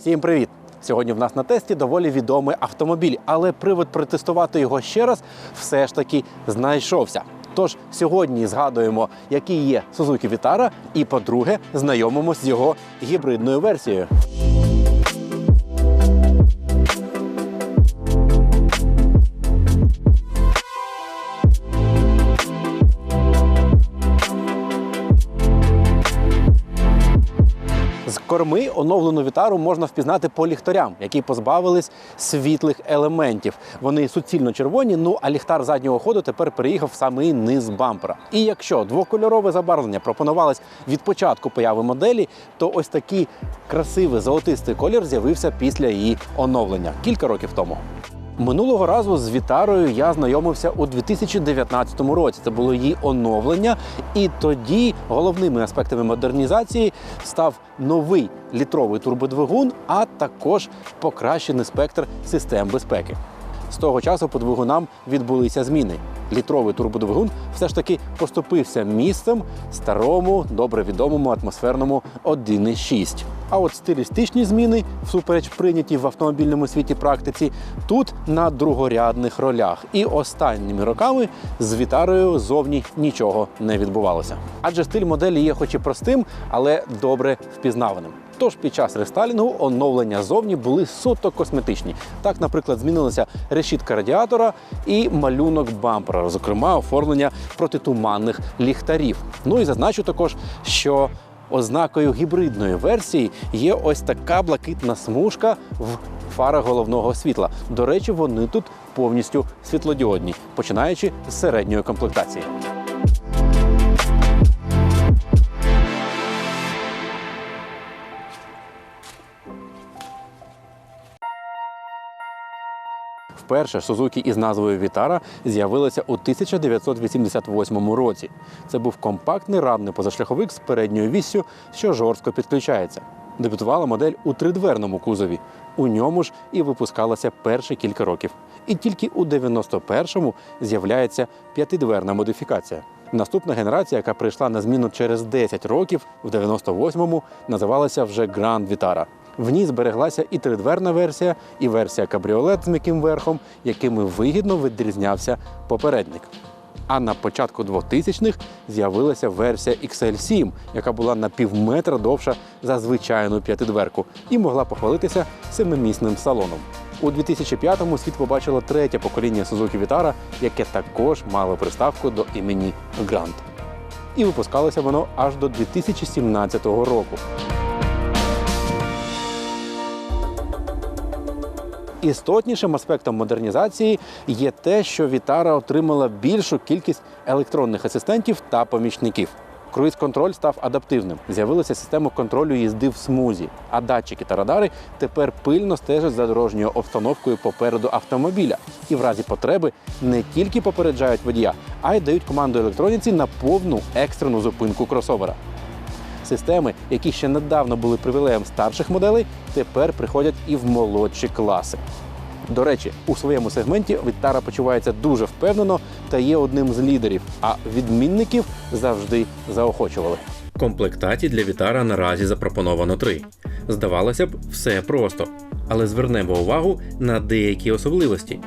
Всім привіт! Сьогодні в нас на тесті доволі відомий автомобіль, але привод протестувати його ще раз все ж таки знайшовся. Тож сьогодні згадуємо, який є Suzuki Vitara, і, по-друге, знайомимося з його гібридною версією. Корми оновлену вітару можна впізнати по ліхтарям, які позбавились світлих елементів. Вони суцільно червоні. Ну а ліхтар заднього ходу тепер переїхав в самий низ бампера. І якщо двокольорове забарвлення пропонувалось від початку появи моделі, то ось такий красивий золотистий колір з'явився після її оновлення кілька років тому. Минулого разу з Вітарою я знайомився у 2019 році. Це було її оновлення, і тоді головними аспектами модернізації став новий літровий турбодвигун, а також покращений спектр систем безпеки. З того часу по двигунам відбулися зміни. Літровий турбодвигун все ж таки поступився місцем старому, добре відомому атмосферному 1.6. А от стилістичні зміни, всупереч прийнятій в автомобільному світі практиці, тут на другорядних ролях. І останніми роками з Вітарою зовні нічого не відбувалося. Адже стиль моделі є, хоч і простим, але добре впізнаваним. Тож під час рестайлінгу оновлення зовні були суто косметичні. Так, наприклад, змінилася решітка радіатора і малюнок бампера, зокрема оформлення протитуманних ліхтарів. Ну і зазначу також, що ознакою гібридної версії є ось така блакитна смужка в фарах головного світла. До речі, вони тут повністю світлодіодні, починаючи з середньої комплектації. Вперше Suzuki із назвою Vitara з'явилася у 1988 році. Це був компактний рамний позашляховик з передньою віссю, що жорстко підключається. Дебютувала модель у тридверному кузові. У ньому ж і випускалася перші кілька років. І тільки у 91-му з'являється п'ятидверна модифікація. Наступна генерація, яка прийшла на зміну через 10 років, в 98-му називалася вже Grand Vitara. В ній збереглася і тридверна версія, і версія кабріолет з м'яким верхом, якими вигідно відрізнявся попередник. А на початку 2000-х з'явилася версія XL7, яка була на півметра довша за звичайну п'ятидверку і могла похвалитися семимісним салоном. У 2005-му світ побачило третє покоління Suzuki Vitara, яке також мало приставку до імені Grand. І випускалося воно аж до 2017 року. Істотнішим аспектом модернізації є те, що Вітара отримала більшу кількість електронних асистентів та помічників. Круїз-контроль став адаптивним. З'явилася система контролю їзди в смузі, а датчики та радари тепер пильно стежать за дорожньою обстановкою попереду автомобіля і в разі потреби не тільки попереджають водія, а й дають команду електроніці на повну екстрену зупинку кросовера. Системи, які ще недавно були привілеєм старших моделей, тепер приходять і в молодші класи. До речі, у своєму сегменті Вітара почувається дуже впевнено та є одним з лідерів, а відмінників завжди заохочували. Комплектацій для Вітара наразі запропоновано три. Здавалося б, все просто, але звернемо увагу на деякі особливості.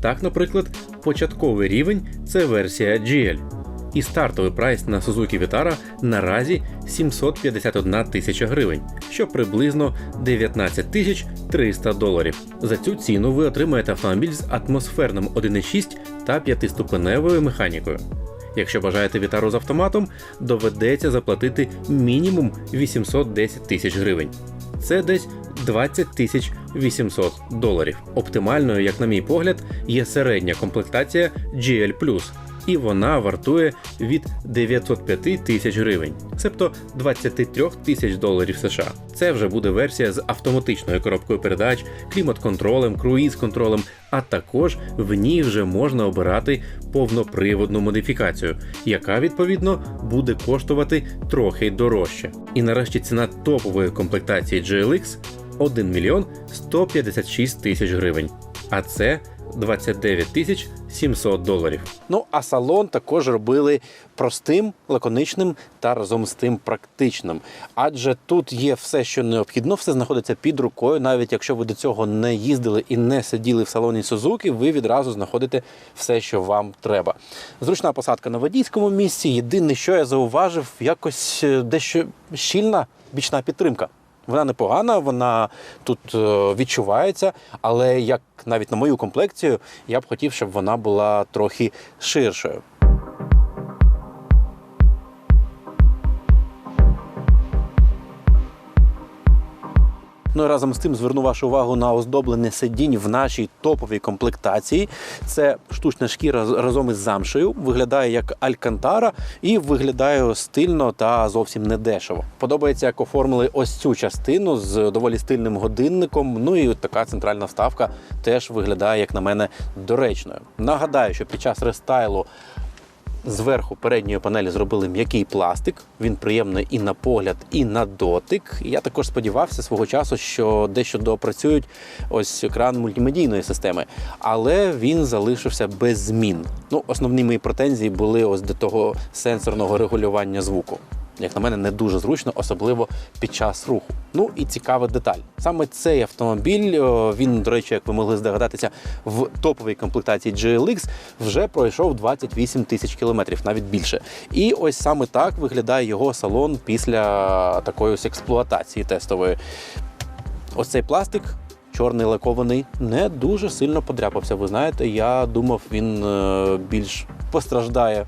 Так, наприклад, початковий рівень це версія GL. І стартовий прайс на Suzuki Vitara наразі 751 тисяча гривень, що приблизно 19 тисяч 300 доларів. За цю ціну ви отримаєте автомобіль з атмосферним 1.6 та 5-ступеневою механікою. Якщо бажаєте Вітару з автоматом, доведеться заплатити мінімум 810 тисяч гривень. Це десь 20 тисяч 800 доларів. Оптимальною, як на мій погляд, є середня комплектація GL+, і вона вартує від 905 тисяч гривень, себто 23 тисяч доларів США. Це вже буде версія з автоматичною коробкою передач, клімат-контролем, круїз-контролем, а також в ній вже можна обирати повноприводну модифікацію, яка відповідно буде коштувати трохи дорожче. І нарешті ціна топової комплектації GLX 1 мільйон 156 тисяч гривень. А це 29 тисяч 700 доларів. Ну а салон також робили простим, лаконичним та разом з тим практичним. Адже тут є все, що необхідно, все знаходиться під рукою. Навіть якщо ви до цього не їздили і не сиділи в салоні Сузуки, ви відразу знаходите все, що вам треба. Зручна посадка на водійському місці. Єдине, що я зауважив, якось е, дещо щільна бічна підтримка. Вона непогана, вона тут е, відчувається, але як навіть на мою комплекцію, я б хотів, щоб вона була трохи ширшою. Ну і разом з тим зверну вашу увагу на оздоблення сидінь в нашій топовій комплектації. Це штучна шкіра разом із замшею. Виглядає як алькантара і виглядає стильно та зовсім не дешево. Подобається, як оформили ось цю частину з доволі стильним годинником. Ну і така центральна вставка теж виглядає, як на мене, доречною. Нагадаю, що під час рестайлу Зверху передньої панелі зробили м'який пластик. Він приємний і на погляд, і на дотик. І Я також сподівався свого часу, що дещо доопрацюють ось екран мультимедійної системи, але він залишився без змін. Ну, основні мої претензії були ось до того сенсорного регулювання звуку. Як на мене, не дуже зручно, особливо під час руху. Ну і цікава деталь. Саме цей автомобіль, він, до речі, як ви могли здогадатися, в топовій комплектації GLX вже пройшов 28 тисяч кілометрів, навіть більше. І ось саме так виглядає його салон після такої ось експлуатації тестової. Ось цей пластик. Чорний лакований не дуже сильно подряпався. Ви знаєте, я думав, він е, більш постраждає е,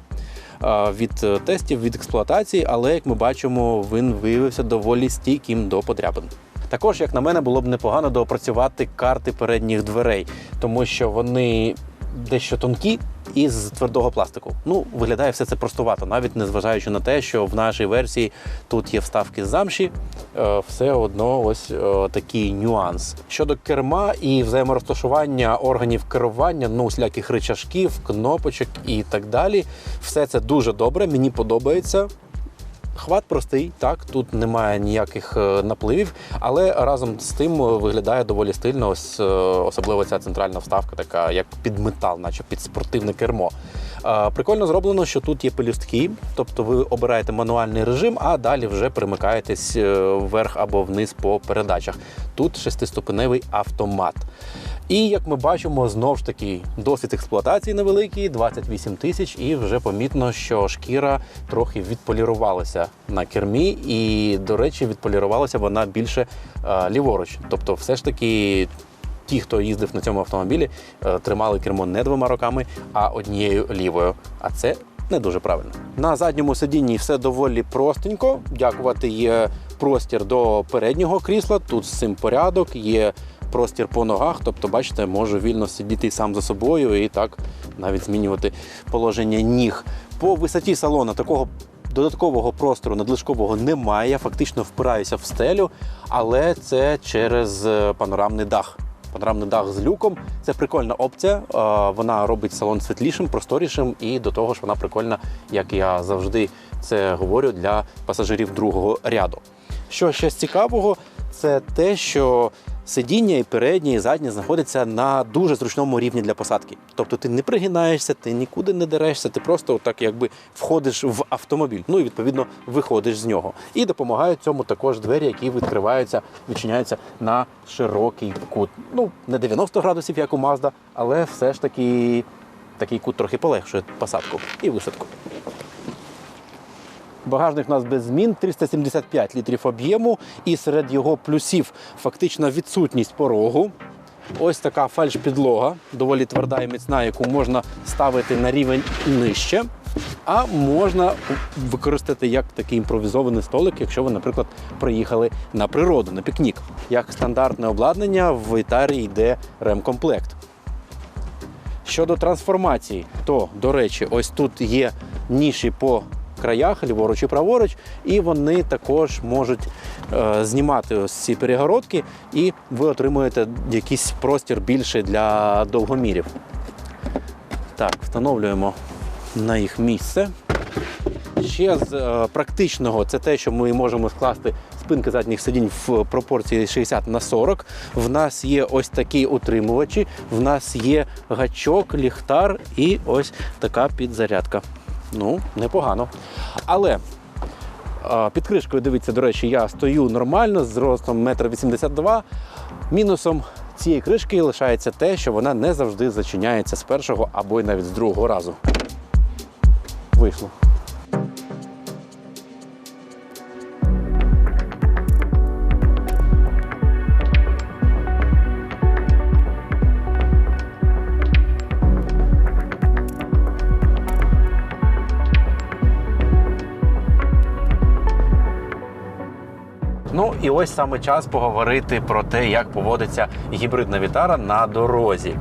від е, тестів, від експлуатації, але як ми бачимо, він виявився доволі стійким до подряпин. Також, як на мене, було б непогано доопрацювати карти передніх дверей, тому що вони дещо тонкі і з твердого пластику. Ну, виглядає все це простувато, навіть незважаючи на те, що в нашій версії тут є вставки з замші, е, все одно ось е, такий нюанс. Щодо керма і взаєморозташування органів керування, ну усіляких речашків, кнопочок і так далі. Все це дуже добре, мені подобається. Хват простий, так тут немає ніяких е, напливів, але разом з тим е, виглядає доволі стильно. Ось е, особливо ця центральна вставка, така як під метал, наче під спортивне кермо. Прикольно зроблено, що тут є пелюстки, тобто ви обираєте мануальний режим, а далі вже перемикаєтесь е, вверх або вниз по передачах. Тут шестиступеневий автомат. І як ми бачимо, знову ж таки досвід експлуатації невеликий, 28 тисяч, і вже помітно, що шкіра трохи відполірувалася на кермі, і, до речі, відполірувалася вона більше е, ліворуч. Тобто, все ж таки. Ті, хто їздив на цьому автомобілі, е, тримали кермо не двома руками, а однією лівою. А це не дуже правильно. На задньому сидінні все доволі простенько. Дякувати є простір до переднього крісла. Тут з цим порядок, є простір по ногах. Тобто, бачите, можу вільно сидіти сам за собою і так навіть змінювати положення ніг. По висоті салону такого. Додаткового простору надлишкового немає, я фактично впираюся в стелю, але це через е, панорамний дах. Панорамний дах з люком це прикольна опція. Е, Вона робить салон світлішим, просторішим, і до того ж вона прикольна, як я завжди це говорю, для пасажирів другого ряду. Що ще з цікавого, це те, що сидіння і переднє, і заднє знаходяться на дуже зручному рівні для посадки. Тобто ти не пригинаєшся, ти нікуди не дерешся, ти просто так якби входиш в автомобіль. Ну і відповідно виходиш з нього. І допомагають цьому також двері, які відкриваються, відчиняються на широкий кут. Ну не 90 градусів, як у Mazda, але все ж таки такий кут трохи полегшує посадку і висадку. Багажник у нас без змін 375 літрів об'єму, і серед його плюсів фактична відсутність порогу. Ось така фальш-підлога, доволі тверда і міцна, яку можна ставити на рівень нижче. А можна використати як такий імпровізований столик, якщо ви, наприклад, приїхали на природу, на пікнік. Як стандартне обладнання в Ітарі йде ремкомплект. Щодо трансформації, то, до речі, ось тут є ніші по краях, ліворуч і праворуч, і вони також можуть е, знімати ось ці перегородки, і ви отримуєте якийсь простір більший для довгомірів. Так, встановлюємо на їх місце. Ще з е, практичного це те, що ми можемо скласти спинки задніх сидінь в пропорції 60 на 40. В нас є ось такі утримувачі, в нас є гачок, ліхтар і ось така підзарядка. Ну, непогано. Але Під кришкою, дивіться, до речі, я стою нормально з ростом 1,82 м. Мінусом цієї кришки лишається те, що вона не завжди зачиняється з першого або й навіть з другого разу. Вийшло. Ось саме час поговорити про те, як поводиться гібридна вітара на дорозі.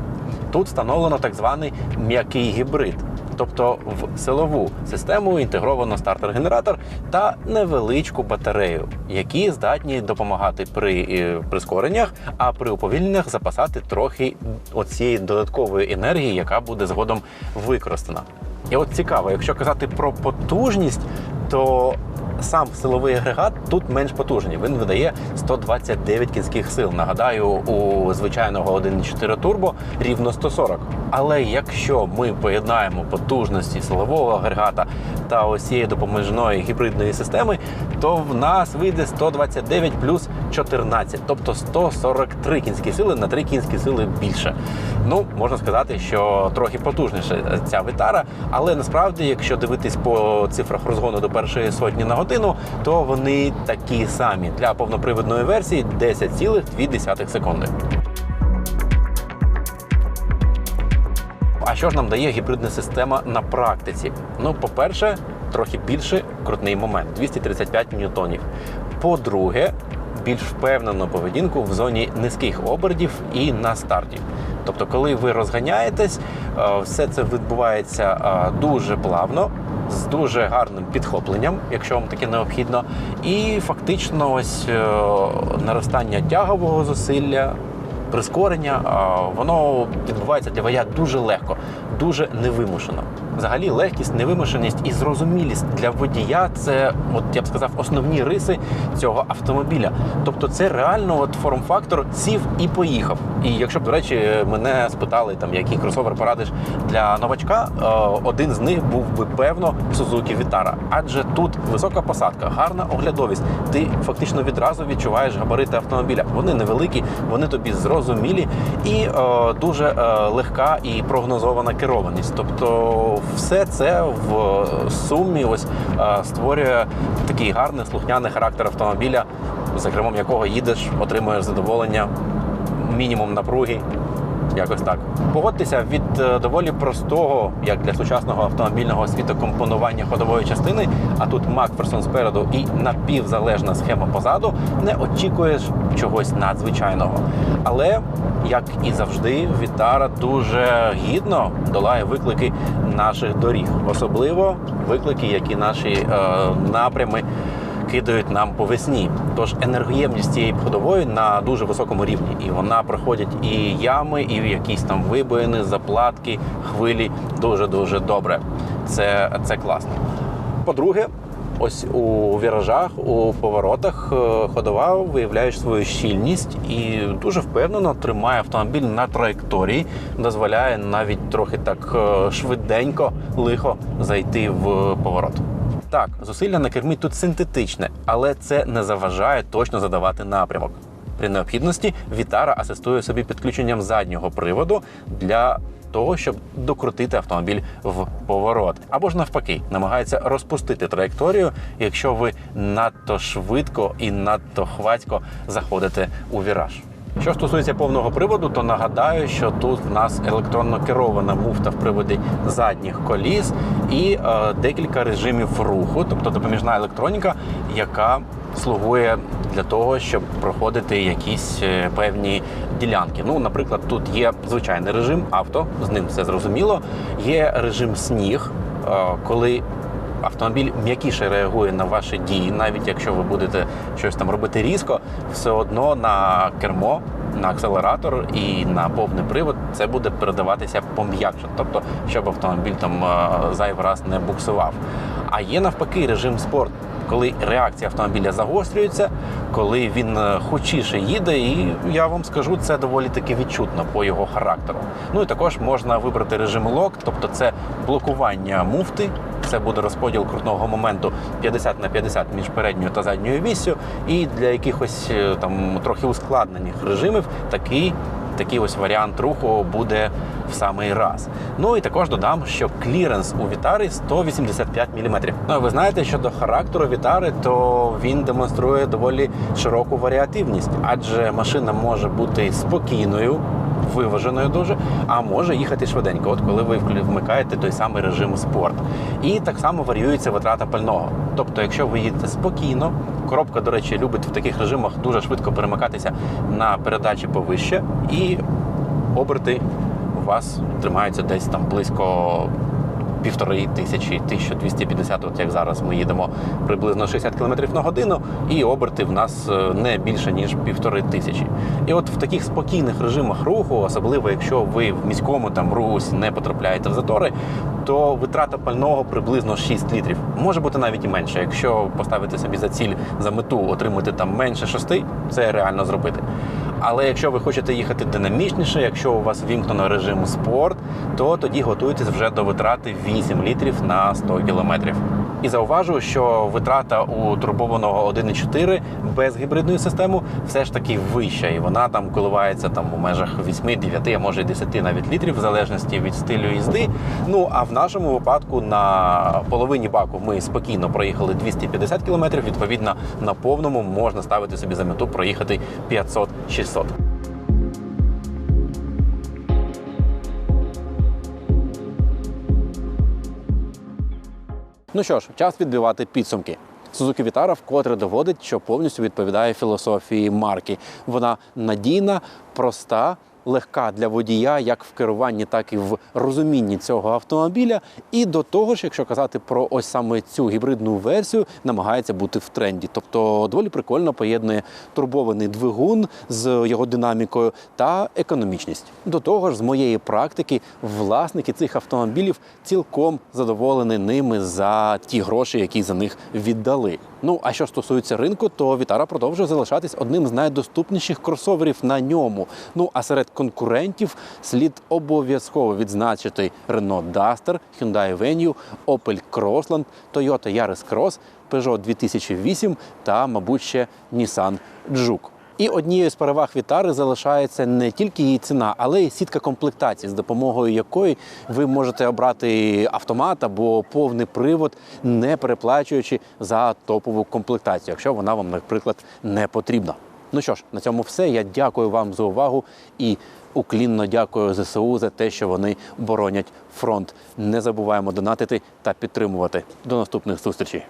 Тут встановлено так званий м'який гібрид. Тобто в силову систему інтегровано стартер-генератор та невеличку батарею, які здатні допомагати при е, прискореннях, а при уповільненнях запасати трохи оцієї додаткової енергії, яка буде згодом використана. І от цікаво, якщо казати про потужність, то сам силовий агрегат тут менш потужний. Він видає 129 кінських сил. Нагадаю, у звичайного 1.4 турбо рівно 140. Але якщо ми поєднаємо потужності силового агрегата та ось цієї допоміжної гібридної системи, то в нас вийде 129 плюс 14, тобто 143 кінські сили на 3 кінські сили більше. Ну, можна сказати, що трохи потужніше ця витара, але насправді, якщо дивитись по цифрах розгону до першої сотні на годину, то вони такі самі для повноприводної версії 10,2 секунди. А що ж нам дає гібридна система на практиці? Ну, по-перше, трохи більше крутний момент 235 ньютонів. По-друге, більш впевнену поведінку в зоні низьких обертів і на старті. Тобто, коли ви розганяєтесь, е, все це відбувається е, дуже плавно, з дуже гарним підхопленням, якщо вам таке необхідно, і фактично ось е, наростання тягового зусилля. Прискорення, воно відбувається для водія дуже легко, дуже невимушено. Взагалі, легкість, невимушеність і зрозумілість для водія це, от я б сказав, основні риси цього автомобіля. Тобто, це реально от форм-фактор сів і поїхав. І якщо б, до речі, мене спитали, там який кросовер порадиш для новачка, е, один з них був би певно Suzuki Vitara. Адже тут висока посадка, гарна оглядовість. Ти фактично відразу відчуваєш габарити автомобіля. Вони невеликі, вони тобі зрозумілі і е, дуже е, легка і прогнозована керованість. Тобто, все це в сумі ось е, створює такий гарний слухняний характер автомобіля, за кермом якого їдеш, отримуєш задоволення, мінімум напруги. Якось так. Погодьтеся від е, доволі простого, як для сучасного автомобільного світу, компонування ходової частини, а тут Макферсон спереду і напівзалежна схема позаду, не очікуєш чогось надзвичайного. Але, як і завжди, Вітара дуже гідно долає виклики наших доріг, особливо виклики, які наші е, напрями кидають нам по весні. Тож енергоємність цієї ходової на дуже високому рівні, і вона проходить і ями, і якісь там вибоїни, заплатки, хвилі дуже дуже добре. Це, це класно. По-друге, ось у віражах, у поворотах е, ходова виявляєш свою щільність і дуже впевнено тримає автомобіль на траєкторії, дозволяє навіть трохи так е, швиденько, лихо зайти в поворот. Так, зусилля на кермі тут синтетичне, але це не заважає точно задавати напрямок. При необхідності Вітара асистує собі підключенням заднього приводу для того, щоб докрутити автомобіль в поворот, або ж навпаки, намагається розпустити траєкторію, якщо ви надто швидко і надто хвацько заходите у віраж. Що стосується повного приводу, то нагадаю, що тут в нас електронно керована муфта в приводі задніх коліс і е, декілька режимів руху, тобто допоміжна електроніка, яка слугує для того, щоб проходити якісь е, певні ділянки. Ну, наприклад, тут є звичайний режим авто, з ним все зрозуміло. Є режим сніг, е, коли автомобіль м'якіше реагує на ваші дії, навіть якщо ви будете щось там робити різко, все одно на кермо, на акселератор і на повний привод це буде передаватися пом'якше, тобто щоб автомобіль там е, зайвий раз не буксував. А є навпаки режим спорт, коли реакція автомобіля загострюється, коли він е, хочіше їде, і я вам скажу, це доволі таки відчутно по його характеру. Ну і також можна вибрати режим лок, тобто це блокування муфти. Це буде розподіл крутного моменту 50 на 50 між передньою та задньою віссю. І для якихось е, там трохи ускладнених режимів такий, такий ось варіант руху буде в самий раз. Ну і також додам, що кліренс у Вітари 185 мм. Ну і ви знаєте, що до характеру Вітари, то він демонструє доволі широку варіативність, адже машина може бути спокійною. Виваженою дуже, а може їхати швиденько, от коли ви вмикаєте той самий режим спорт. І так само варіюється витрата пального. Тобто, якщо ви їдете спокійно, коробка, до речі, любить в таких режимах дуже швидко перемикатися на передачі повище, і оберти у вас тримаються десь там близько півтори тисячі, 1250, от як зараз ми їдемо приблизно 60 км на годину, і оберти в нас е, не більше ніж півтори тисячі. І от в таких спокійних режимах руху, особливо якщо ви в міському там русі не потрапляєте в затори, то витрата пального приблизно 6 літрів. Може бути навіть і менше. Якщо поставити собі за ціль за мету отримати там менше 6, це реально зробити. Але якщо ви хочете їхати динамічніше, якщо у вас вімкнено режим спорт, то тоді готуйтесь вже до витрати 8 літрів на 100 кілометрів. І зауважу, що витрата у турбованого 1.4 без гібридної системи все ж таки вища, і вона там коливається там у межах 8, 9, а може 10 навіть літрів, в залежності від стилю їзди. Ну а в нашому випадку на половині баку ми спокійно проїхали 250 кілометрів. Відповідно, на повному можна ставити собі за мету проїхати 500-600. Ну що ж, час відбивати підсумки. Suzuki Vitara вкотре доводить, що повністю відповідає філософії марки. Вона надійна, проста, легка для водія, як в керуванні, так і в розумінні цього автомобіля. І до того ж, якщо казати про ось саме цю гібридну версію, намагається бути в тренді. Тобто доволі прикольно поєднує турбований двигун з його динамікою та економічність. До того ж, з моєї практики, власники цих автомобілів цілком задоволені ними за ті гроші, які за них віддали. Ну а що стосується ринку, то Вітара продовжує залишатись одним з найдоступніших кросоверів на ньому. Ну а серед конкурентів слід обов'язково відзначити Renault Duster, Hyundai Venue, Opel Crossland, Toyota Yaris Cross, Peugeot 2008 та, мабуть, ще Nissan Juke. І однією з переваг Вітари залишається не тільки її ціна, але й сітка комплектацій, з допомогою якої ви можете обрати автомат або повний привод, не переплачуючи за топову комплектацію, якщо вона вам, наприклад, не потрібна. Ну що ж, на цьому все. Я дякую вам за увагу і уклінно дякую ЗСУ за те, що вони боронять фронт. Не забуваємо донатити та підтримувати. До наступних зустрічей.